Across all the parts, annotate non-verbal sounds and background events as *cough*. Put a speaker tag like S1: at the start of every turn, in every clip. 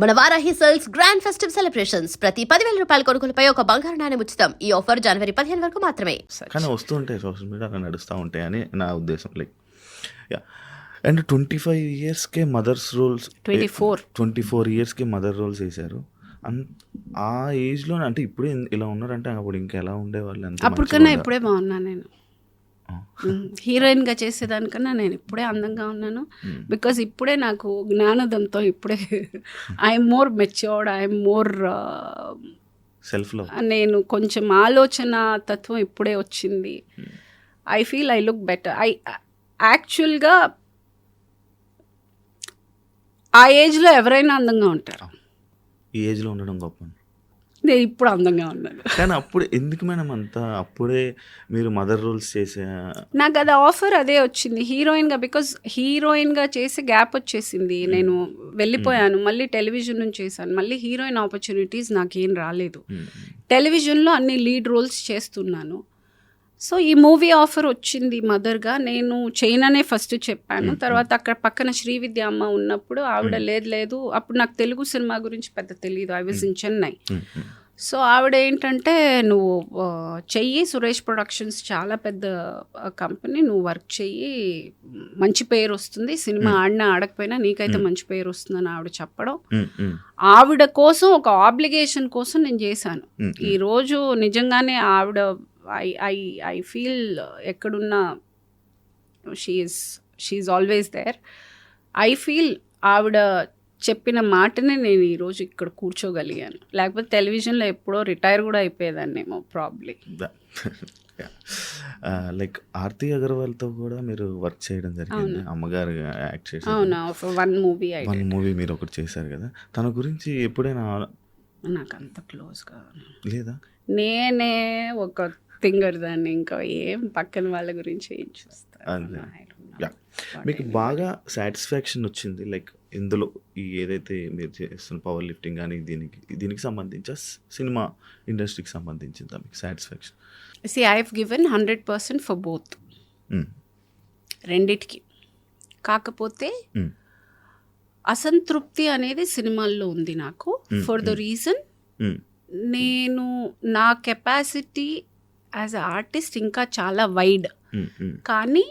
S1: మన Varahi sales grand festive celebrations. ప్రతి పదివేల రూపాయల కొనుగోలుపై ఒక బంగారు నాణెం ఉచితం. ఈ ఆఫర్ జనవరి పదిహేను వరకు మాత్రమే.
S2: కానీ వస్తూ ఉంటాయి సోషల్ మీడియా అలా నడుస్తూ ఉంటాయి అని నా ఉద్దేశం. Like yeah. And twenty five ఇయర్స్కే mothers roles
S3: 24.
S2: Twenty four. ఇయర్స్కి మదర్ రోల్స్ వేశారు. అన్ ఆ ఏజ్లో అంటే ఇప్పుడే ఇలా ఉన్నారంటే అప్పుడు ఇంకా ఎలా ఉండేవాళ్ళు?
S3: అప్పుడు కన్నా ఇప్పుడే బాగున్నా నేను. హీరోయిన్గా చేసేదానికన్నా నేను ఇప్పుడే అందంగా ఉన్నాను. బికాజ్ ఇప్పుడే నాకు జ్ఞానోదంతో ఇప్పుడే *laughs* I'm more matured I'm more
S2: సెల్ఫ్లో
S3: నేను కొంచెం ఆలోచన తత్వం ఇప్పుడే వచ్చింది. I feel I look better. I యాక్చువల్గా ఆ ఏజ్లో ఎవరైనా అందంగా ఉంటారు.
S2: ఈ ఏజ్లో ఉండడం గొప్ప.
S3: నేను ఇప్పుడు అందంగా ఉన్నాను.
S2: కానీ అప్పుడు ఎందుకు మేడం అంతా? అప్పుడే మీరు మదర్ రోల్స్ చేసే
S3: నాకు అది ఆఫర్ అదే వచ్చింది. హీరోయిన్గా బికాజ్ హీరోయిన్గా చేసి గ్యాప్ వచ్చేసింది. నేను వెళ్ళిపోయాను మళ్ళీ టెలివిజన్ నుంచి చేశాను. మళ్ళీ హీరోయిన్ ఆపర్చునిటీస్ నాకేం రాలేదు. టెలివిజన్లో అన్ని లీడ్ రోల్స్ చేస్తున్నాను. సో ఈ మూవీ ఆఫర్ వచ్చింది మదర్గా. నేను చైనానే ఫస్ట్ చెప్పాను. తర్వాత అక్కడ పక్కన శ్రీవిద్య అమ్మ ఉన్నప్పుడు ఆవిడ లేదు లేదు. అప్పుడు నాకు తెలుగు సినిమా గురించి పెద్ద తెలియదు I was in Chennai. So ఆవిడ ఏంటంటే నువ్వు చెయ్యి. సురేష్ ప్రొడక్షన్స్ చాలా పెద్ద కంపెనీ. నువ్వు వర్క్ చెయ్యి. మంచి పేరు వస్తుంది. సినిమా ఆడినా ఆడకపోయినా నీకైతే మంచి పేరు వస్తుందని ఆవిడ చెప్పడం. ఆవిడ కోసం ఒక ఆబ్లిగేషన్ కోసం నేను చేశాను. ఈరోజు నిజంగానే ఆవిడ ఐ ఐ ఐ ఫీల్ ఎక్కడున్నా she is she always there I feel ఆవిడ చెప్పిన మాటనే నేను ఈరోజు ఇక్కడ కూర్చోగలిగాను. లేకపోతే టెలివిజన్లో ఎప్పుడో రిటైర్ కూడా అయిపోయేదాన్నేమో ప్రాబ్లీ
S2: లైక్ ఆర్తి అగర్వాల్తో కూడా మీరు వర్క్ చేయడం జరిగింది. అమ్మగారు యాక్ట్ చేశారు.
S3: వన్ మూవీ
S2: వన్ మూవీ మీరు ఒకటి చేశారు కదా. తన గురించి ఎప్పుడైనా
S3: నాకు అంత క్లోజ్గా
S2: లేదా?
S3: నేనే ఒక థింగర్ దాన్ని ఇంకా ఏం పక్కన వాళ్ళ గురించి ఏం.
S2: Yeah. మీకు బాగా సాటిస్ఫాక్షన్ వచ్చింది లైక్ ఇందులో ఈ ఏదైతే మీరు చేస్తున్న పవర్ లిఫ్టింగ్ కానీ దీనికి దీనికి సంబంధించి సినిమా ఇండస్ట్రీకి సంబంధించిందా మీకు satisfaction
S3: see I have given hundred percent for both రెండిటికి. కాకపోతే అసంతృప్తి అనేది సినిమాల్లో ఉంది నాకు. ఫర్ ద రీజన్ నేను నా కెపాసిటీ యాజ్ అ ఆర్టిస్ట్ ఇంకా చాలా వైడ్ కానీ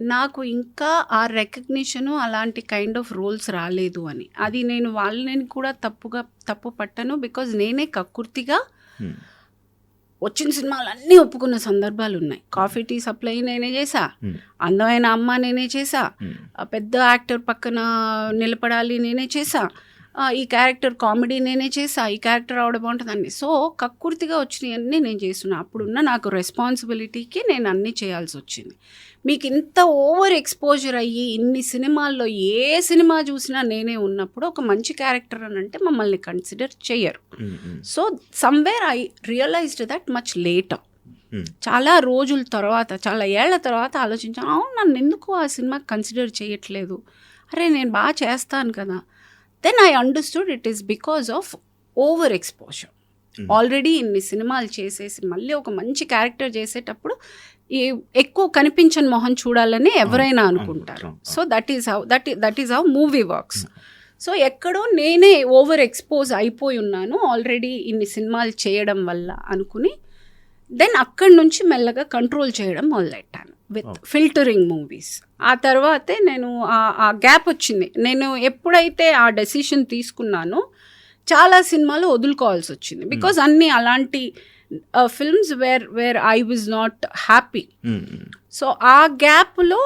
S3: నాకు ఇంకా ఆ రికగ్నిషను అలాంటి కైండ్ ఆఫ్ రోల్స్ రాలేదు అని. అది నేను వాళ్ళని కూడా తప్పుగా తప్పు పట్టను బికాజ్ నేనే కక్కుర్తిగా వచ్చిన సినిమాలు అన్నీ ఒప్పుకున్న సందర్భాలు ఉన్నాయి. కాఫీ టీ సప్లై నేనే చేసా అందమైన అమ్మ నేనే చేసా పెద్ద యాక్టర్ పక్కన నిలబడాలి నేనే చేసా ఈ క్యారెక్టర్ కామెడీ నేనే చేసా ఈ క్యారెక్టర్ ఆవిడ బాగుంటుందండి. సో కక్కుర్తిగా వచ్చినవన్నీ నేను చేస్తున్నా. అప్పుడున్న నాకు రెస్పాన్సిబిలిటీకి నేను అన్నీ చేయాల్సి వచ్చింది. మీకు ఇంత ఓవర్ ఎక్స్పోజర్ అయ్యి ఇన్ని సినిమాల్లో ఏ సినిమా చూసినా నేనే ఉన్నప్పుడు ఒక మంచి క్యారెక్టర్ అని అంటే మమ్మల్ని కన్సిడర్ చెయ్యరు. So somewhere I realised that much later చాలా రోజుల తర్వాత చాలా ఏళ్ళ తర్వాత ఆలోచించాను అవును నన్ను ఎందుకు ఆ సినిమా కన్సిడర్ చేయట్లేదు అరే నేను బాగా చేస్తాను కదా. Then I understood it is because of over exposure already ఇన్ని సినిమాలు చేసేసి మళ్ళీ ఒక మంచి క్యారెక్టర్ చేసేటప్పుడు ఈ ఎక్కువ కనిపించని మొహం చూడాలని ఎవరైనా అనుకుంటారు. So that is how that that is how movie works so ఎక్కడో నేనే ఓవర్ ఎక్స్పోజ్ అయిపోయి ఉన్నాను. ఆల్రెడీ ఇన్ని సినిమాలు చేయడం వల్ల అనుకుని దెన్ అక్కడి నుంచి మెల్లగా కంట్రోల్ చేయడం మొదలెట్టాను విత్ ఫిల్టరింగ్ మూవీస్ ఆ తర్వాతే నేను ఆ- గ్యాప్ వచ్చింది. నేను ఎప్పుడైతే ఆ డెసిషన్ తీసుకున్నానో చాలా సినిమాలు వదులుకోవాల్సి వచ్చింది. బికాజ్ అన్ని అలాంటి films where where I was not happy so ఆ గ్యాప్లో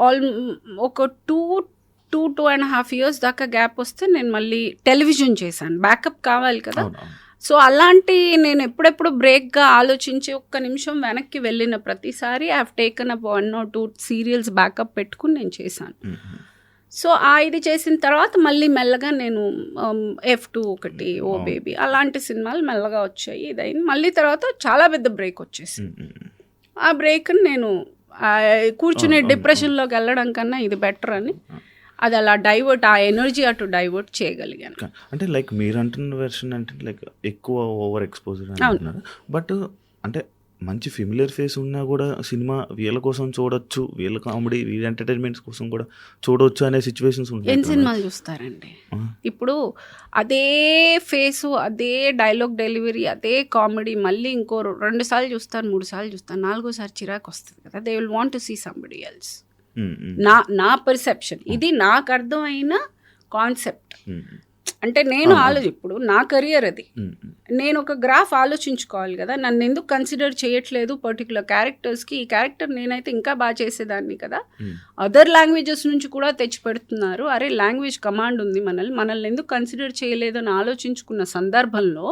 S3: ఆల్ ఒక two two two and half years దాకా గ్యాప్ వస్తే నేను మళ్ళీ టెలివిజన్ చేశాను. బ్యాకప్ కావాలి కదా. సో అలాంటి నేను ఎప్పుడెప్పుడు బ్రేక్గా ఆలోచించి ఒక్క నిమిషం వెనక్కి వెళ్ళిన ప్రతిసారి I have taken up one or two serials backup పెట్టుకుని నేను చేశాను. సో ఆ ఇది చేసిన తర్వాత మళ్ళీ మెల్లగా నేను ఎఫ్ టూ ఒకటి ఓ బేబీ అలాంటి సినిమాలు మెల్లగా వచ్చాయి ఇదైంది. మళ్ళీ తర్వాత చాలా పెద్ద బ్రేక్ వచ్చేసింది. ఆ బ్రేక్ నేను కూర్చుని డిప్రెషన్లోకి వెళ్ళడం కన్నా ఇది బెటర్ అని అది అలా డైవర్ట్ ఆ ఎనర్జీ అటు డైవర్ట్ చేయగలిగాను.
S2: అంటే లైక్ మీరు అంటున్న వెర్షన్ అంటే లైక్ ఎక్కువ ఓవర్ ఎక్స్పోజర్. అంటున్నారు. బట్ అంటే మంచి ఫెమిలియర్ ఫేస్ ఉన్నా కూడా సినిమా వీళ్ళ కోసం చూడొచ్చు వీళ్ళ కామెడీ వీళ్ళ ఎంటర్టైన్మెంట్స్ కోసం కూడా చూడొచ్చు అనే సిచ్యువేషన్స్ ఉంటాయి
S3: ఎన్ని. సినిమాలు చూస్తారండి? ఇప్పుడు అదే ఫేసు అదే డైలాగ్ డెలివరీ అదే కామెడీ మళ్ళీ ఇంకో రెండు సార్లు చూస్తాను మూడు సార్లు చూస్తాను నాలుగోసారి చిరాకు వస్తుంది కదా. They will want to see somebody else నా నా పర్సెప్షన్ ఇది నాకు అర్థమైన కాన్సెప్ట్ అంటే నేను. ఆలోచి ఇప్పుడు నా కెరియర్ అది. నేను ఒక గ్రాఫ్ ఆలోచించుకోవాలి కదా. నన్ను ఎందుకు కన్సిడర్ చేయట్లేదు పర్టికులర్ క్యారెక్టర్స్కి ఈ క్యారెక్టర్ నేనైతే ఇంకా బాగా చేసేదాన్ని కదా. అదర్ లాంగ్వేజెస్ నుంచి కూడా తెచ్చి పెడుతున్నారు. అరే లాంగ్వేజ్ కమాండ్ ఉంది మనల్ని. మనల్ని ఎందుకు కన్సిడర్ చేయలేదని ఆలోచించుకున్న సందర్భంలో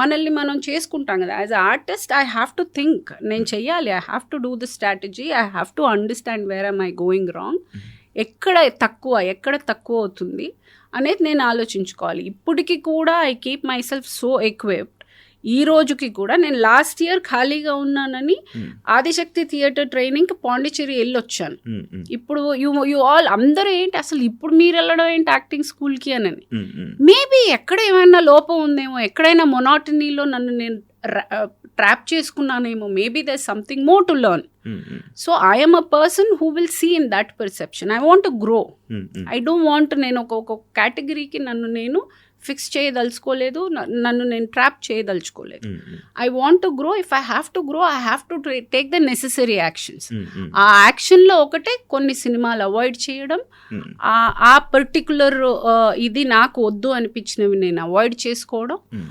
S3: మనల్ని మనం చేసుకుంటాం కదా. As a artist I have to think నేను చెయ్యాలి. I have to do the strategy I have to understand where I going wrong ఎక్కడ తక్కువ ఎక్కడ తక్కువ అవుతుంది అనేది నేను ఆలోచించుకోవాలి. ఇప్పటికి కూడా I keep myself so equipped ఈ రోజుకి కూడా నేను లాస్ట్ ఇయర్ ఖాళీగా ఉన్నానని
S2: ఉమ్,
S3: ఆదిశక్తి థియేటర్ ట్రైనింగ్కి పాండిచ్చేరి వెళ్ళొచ్చాను.
S2: ఉమ్, ఉమ్,
S3: ఇప్పుడు యు యు ఆల్ అందరూ ఏంటి అసలు ఇప్పుడు మీరు వెళ్ళడం ఏంటి యాక్టింగ్ స్కూల్కి అని? మేబీ ఎక్కడ ఏమైనా లోపం ఉందేమో ఎక్కడైనా మొనాటనీలో నన్ను నేను trap చేసుకున్నానేమో. Maybe there something more to learn so I'm a person who will see in that perception I want to grow I don't want నేను ఒక ఒక కేటగిరీకి నన్ను నేను ఫిక్స్ చేయదలుచుకోలేదు. నన్ను నేను trap చేయదలుచుకోలేదు. I want to grow if I have to grow I have to take the necessary actions ఆ యాక్షన్లో ఒకటే కొన్ని సినిమాలు అవాయిడ్ చేయడం.
S2: ఉమ్,
S3: ఆ పర్టికులర్ ఇది నాకు వద్దు అనిపించినవి నేను అవాయిడ్ చేసుకోవడం.
S2: ఉమ్,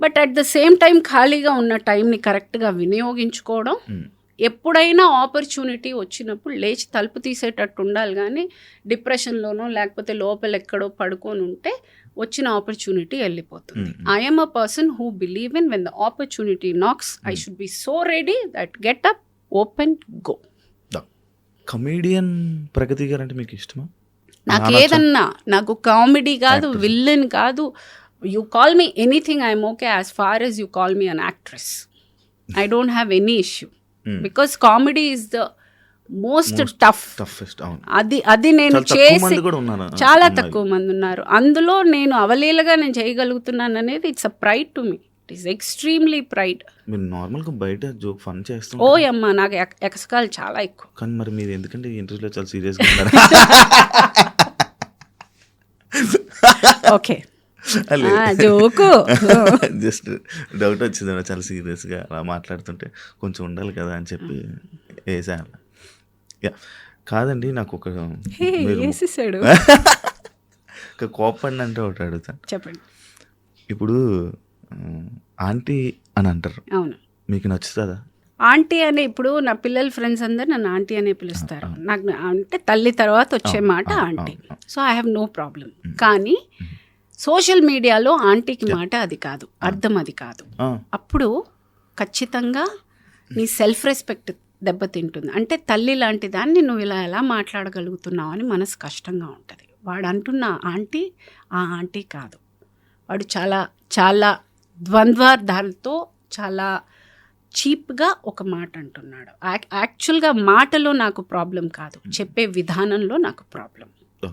S3: but at the same time ఖాళీగా ఉన్న టైంని కరెక్ట్గా వినియోగించుకోవడం
S2: ఉమ్,
S3: ఎప్పుడైనా ఆపర్చునిటీ వచ్చినప్పుడు లేచి తలుపు తీసేటట్టు ఉండాలి కానీ డిప్రెషన్లోనో లేకపోతే లోపల ఎక్కడో పడుకొని ఉంటే వచ్చిన ఆపర్చునిటీ వెళ్ళిపోతుంది. I'm a person who believe in when the opportunity knocks I should be so ready that get up open go
S2: comedian Pragathi garu అంటే మీకు ఇష్టమా
S3: నాకు? ఏదన్నా నాకు కామెడీ కాదు. విల్లన్ కాదు you call me anything I'm okay as far as you call me an actress I don't have any issue because comedy is the most
S2: Most
S3: tough అది అది నేను చేసి చాలా. తక్కువ మంది ఉన్నారు. అందులో నేను అవలీలగా నేను చేయగలుగుతున్నాను అనేది it's a pride to me it is extremely pride
S2: మీరు బయట జోక్ ఫన్ చేస్తాం
S3: ఓ అమ్మ నాకు ఎక్- ఎకసకాలు చాలా ఎక్కువ.
S2: కానీ మరి మీరు ఎందుకంటే ఇంటర్వ్యూలో చాలా *laughs* ఉన్నారు?
S3: Okay joke.
S2: జస్ట్ డౌట్ వచ్చింది అన్న చాలా సీరియస్గా అలా మాట్లాడుతుంటే కొంచెం ఉండాలి కదా అని చెప్పి వేసాను. యా. కాదండి నాకు ఒక
S3: వేసేసాడు. *laughs*
S2: ఒక కోపండి అంటే ఒకటి అడుగుతాను
S3: చెప్పండి.
S2: ఇప్పుడు ఆంటీ అని అంటారు.
S3: అవును.
S2: మీకు నచ్చుతుందా?
S3: ఆంటీ అనే ఇప్పుడు నా పిల్లల ఫ్రెండ్స్ అందరు నన్ను ఆంటీ అనే పిలుస్తారు. నాకు అంటే తల్లి తర్వాత వచ్చే మాట aunty. So I have no problem కానీ సోషల్ మీడియాలో ఆంటీకి మాట అది కాదు అర్థం అది కాదు.
S2: ఆ,
S3: అప్పుడు ఖచ్చితంగా నీ సెల్ఫ్ రెస్పెక్ట్ దెబ్బతింటుంది అంటే తల్లి లాంటి దాన్ని నువ్వు ఇలా ఎలా మాట్లాడగలుగుతున్నావు అని మనసు కష్టంగా ఉంటుంది. వాడు అంటున్న ఆంటీ ఆ ఆంటీ కాదు. వాడు చాలా చాలా ద్వంద్వార్థాలతో చాలా చీప్గా ఒక మాట అంటున్నాడు. యాక్- యాక్చువల్గా మాటలో నాకు ప్రాబ్లం కాదు. చెప్పే విధానంలో నాకు ప్రాబ్లం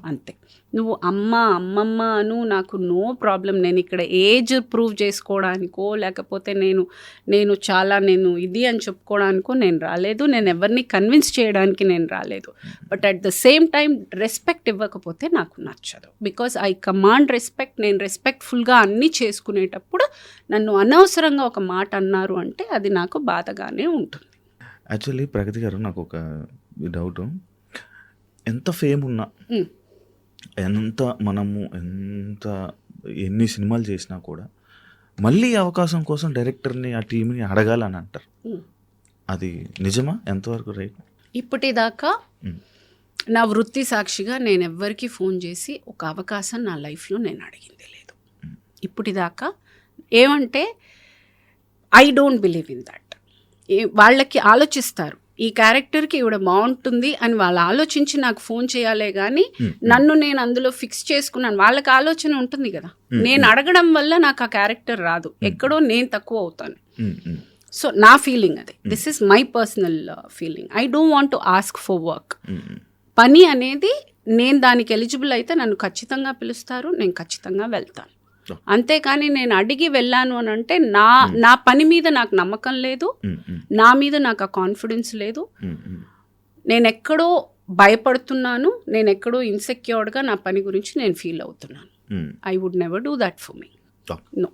S3: అంతే. నువ్వు అమ్మ అమ్మమ్మ అను నాకు నో ప్రాబ్లం. నేను ఇక్కడ ఏజ్ ప్రూవ్ చేసుకోవడానికో లేకపోతే నేను నేను చాలా నేను ఇది అని చెప్పుకోవడానికో నేను రాలేదు. నేను ఎవరిని కన్విన్స్ చేయడానికి నేను రాలేదు. But at the same time respect ఇవ్వకపోతే నాకు నచ్చదు. బికాస్ ఐ కమాండ్ రెస్పెక్ట్ నేను రెస్పెక్ట్ఫుల్గా అన్నీ చేసుకునేటప్పుడు నన్ను అనవసరంగా ఒక మాట అన్నారు అంటే అది నాకు బాధగానే ఉంటుంది.
S2: యాక్చువల్లీ ప్రగతి గారు నాకు ఒక డౌట్ ఎంత ఫేమ్ ఉన్నా. ఎంత మనము ఎంత ఎన్ని సినిమాలు చేసినా కూడా మళ్ళీ అవకాశం కోసం డైరెక్టర్ని ఆ టీంని అడగాలని అంటారు. అది నిజమా? ఎంతవరకు రైట్?
S3: ఇప్పటిదాకా. నా వృత్తి సాక్షిగా నేను ఎవ్వరికీ ఫోన్ చేసి ఒక అవకాశం నా లైఫ్లో నేను అడిగింది లేదు. ఇప్పటిదాకా ఏమంటే I don't believe in that వాళ్ళకి ఆలోచిస్తారు. ఈ క్యారెక్టర్కి ఇవిడ బాగుంటుంది అని వాళ్ళు ఆలోచించి నాకు ఫోన్ చేయాలే కానీ. నన్ను నేను అందులో ఫిక్స్ చేసుకున్నాను. వాళ్ళకి ఆలోచన ఉంటుంది కదా. నేను అడగడం వల్ల నాకు ఆ క్యారెక్టర్ రాదు. ఎక్కడో నేను తక్కువ అవుతాను. సో నా ఫీలింగ్ అది. This is my personal feeling I don't want to ask for work. పని అనేది నేను దానికి ఎలిజిబుల్ అయితే నన్ను ఖచ్చితంగా పిలుస్తారు నేను ఖచ్చితంగా వెళ్తాను. అంతేకాని నేను అడిగి వెళ్ళాను అని అంటే నా నా పని మీద నాకు నమ్మకం లేదు. నా మీద నాకు ఆ కాన్ఫిడెన్స్ లేదు. నేను ఎక్కడో భయపడుతున్నాను. నేను ఎక్కడో ఇన్సెక్యూర్డ్గా నా పని గురించి నేను ఫీల్ అవుతున్నాను. I would never do that for me. No